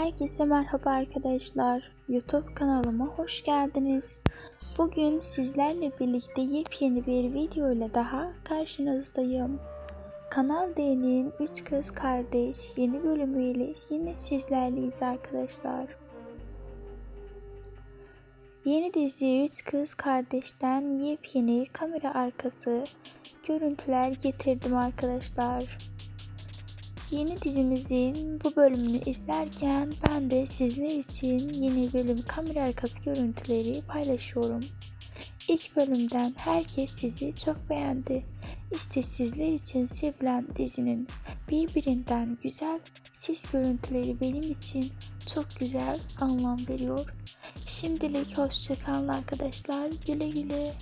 Herkese merhaba arkadaşlar. YouTube kanalıma hoş geldiniz. Bugün sizlerle birlikte yepyeni bir video ile daha karşınızdayım. Kanal D'nin 3 kız kardeş yeni bölümüyle yine sizlerleyiz arkadaşlar. Yeni dizi 3 kız kardeşten yepyeni kamera arkası görüntüler getirdim arkadaşlar. Yeni dizimizin bu bölümünü izlerken ben de sizler için yeni bölüm kamera arkası görüntüleri paylaşıyorum. İlk bölümden herkes sizi çok beğendi. İşte sizler için sevilen dizinin birbirinden güzel ses görüntüleri benim için çok güzel anlam veriyor. Şimdilik hoşçakalın arkadaşlar. Güle güle.